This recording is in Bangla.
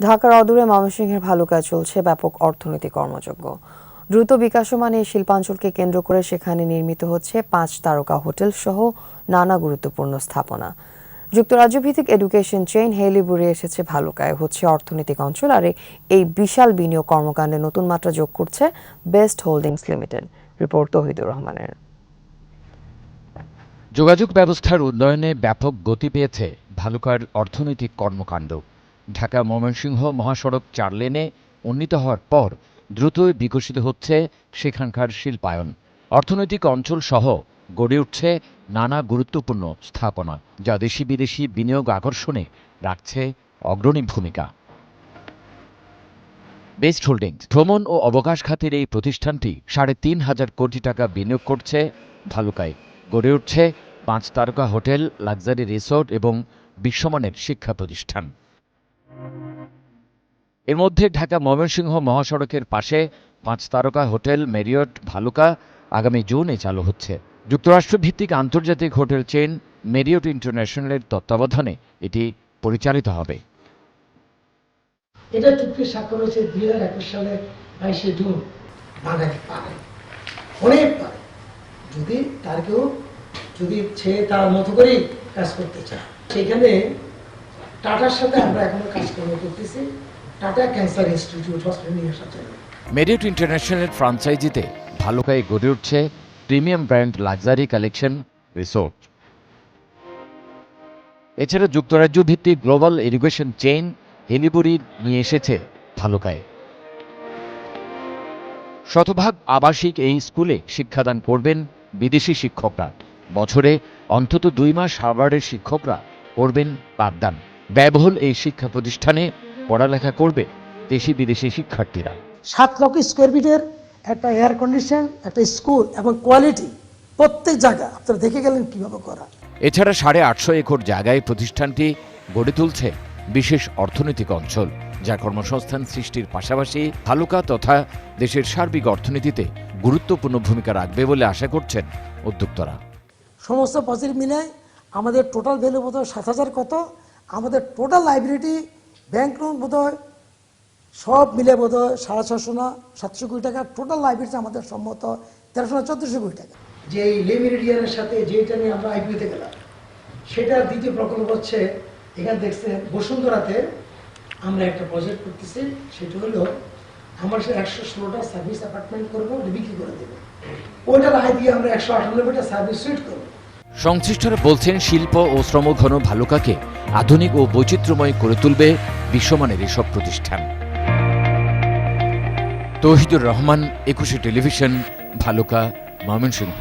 ঢাকার অদূরে ময়মনসিংহের ভালুকায় চলছে ব্যাপক অর্থনৈতিক কর্মযজ্ঞ। দ্রুত বিকাশমান এই শিল্পাঞ্চলকে কেন্দ্র করে সেখানে নির্মিত হচ্ছে পাঁচ তারকা হোটেল সহ নানা গুরুত্বপূর্ণ স্থাপনা। যুক্তরাজ্য ভিত্তিক এডুকেশন চেইন হেলিবুরে এসেছে ভালুকায়। হচ্ছে অর্থনৈতিক অঞ্চল আর এই বিশাল বিনিয়োগ কর্মকাণ্ডে নতুন মাত্রা যোগ করছে best holdings limited. Report Tohidur রহমানের। যোগাযোগ ব্যবস্থার উন্নয়নে ব্যাপক গতি পেয়েছে ভালুকার অর্থনৈতিক কর্মকাণ্ড। ঢাকা ময়মনসিংহ মহাসড়ক চার লেনে উন্নীত হওয়ার পর দ্রুতই বিকশিত হচ্ছে সেখানকার শিল্পায়ন। অর্থনৈতিক অঞ্চল সহ গড়ে উঠছে নানা গুরুত্বপূর্ণ স্থাপনা, যা দেশি বিদেশি বিনিয়োগ আকর্ষণে রাখছে অগ্রণী ভূমিকা। Best holdings. ভ্রমণ ও অবকাশ খাতের এই প্রতিষ্ঠানটি সাড়ে তিন হাজার কোটি টাকা বিনিয়োগ করছে ভালুকায়। গড়ে উঠছে পাঁচ তারকা হোটেল, লাক্সারি রিসোর্ট এবং বিশ্বমানের শিক্ষা প্রতিষ্ঠান। এর মধ্যে ঢাকা ময়মনসিংহ মহাসড়কের পাশে পাঁচ তারকা হোটেল মেরিয়ট ভালুকা আগামী জুনে চালু হচ্ছে। যুক্তরাষ্ট্র ভিত্তিক আন্তর্জাতিক হোটেল চেইন মেরিয়ট ইন্টারন্যাশনালের তত্ত্বাবধানে এটি পরিচালিত হবে। এটা চুক্তি স্বাক্ষর হয়েছে দুই হাজার একুশ সালে বাইশে জুন, বাঙালি পারে, অনেক পারে। যদি তার কেউ, যদি সে তার মতো করেই কাজ করতে চায়, সেখানে টাটার সাথে আমরা এখনও কাজকর্ম করতেছি। আসার মেরিট ইন্টারন্যাশনালের ফ্রাঞ্চাইজিতে ভালুকায় গড়ে উঠছে premium brand luxury collection resort এছাড়া যুক্তরাজ্য ভিত্তিক গ্লোবাল এডুকেশন চেইন হেলিবুরি নিয়ে এসেছে ভালুকায় শতভাগ আবাসিক এই স্কুলে শিক্ষাদান করবেন বিদেশি শিক্ষকরা। বছরে অন্তত দুই মাস হার্ভার্ডের শিক্ষকরা করবেন পাঠদান। ব্যয়বহুল এই শিক্ষা প্রতিষ্ঠানে পড়ালেখা করবে দেশি বিদেশি শিক্ষার্থীরা। সাত লক্ষ স্কোয়ার ফিটের একটা এয়ার কন্ডিশন একটা স্কুল এবং কোয়ালিটি প্রত্যেক জায়গা। আপনারা দেখে গেলেন কীভাবে করা। এছাড়া সাড়ে আটশো একর জায়গায় প্রতিষ্ঠানটি গড়ে তুলছে বিশেষ অর্থনৈতিক অঞ্চল যা কর্মসংস্থান সৃষ্টির পাশাপাশি ভালুকা তথা দেশের সার্বিক অর্থনীতিতে গুরুত্বপূর্ণ ভূমিকা রাখবে বলে আশা করছেন উদ্যোক্তরা। সমস্ত পজিটিভ মিলে আমাদের টোটাল ভ্যালু বোধ হয় সাত হাজার কত। আমাদের টোটাল লাইব্রেরিটি ব্যাংক লোন বোধ হয় সব মিলে বোধ হয় সাড়ে ছশো না সাতশো কোটি টাকা। টোটাল লাইব্রেরিতে আমাদের সম্মত তেরোশো না চোদ্দশো কোটি টাকা। যে এই লেমিরিডিয়ানের সাথে যেটা নিয়ে আমরা আইপিওতে গেলাম সেটার দ্বিতীয় প্রকল্প হচ্ছে এখানে দেখছেন বসুন্ধরাতে আমরা একটা প্রজেক্ট করতেছি সেটা হলো আমরা সে একশো ষোলোটা সার্ভিস অ্যাপার্টমেন্ট করব ওটা বিক্রি করে দেবো। ওইটার আয় দিয়ে আমরা একশো আটানব্বইটা সার্ভিস সুইট করব। সংশ্লিষ্টরা বলছেন শিল্প ও শ্রমঘন ভালুকাকে আধুনিক ও বৈচিত্র্যময় করে তুলবে বিশ্বমানের এসব প্রতিষ্ঠান। তৌহিদুর রহমান একুশে টেলিভিশন ভালুকা ময়মনসিংহ।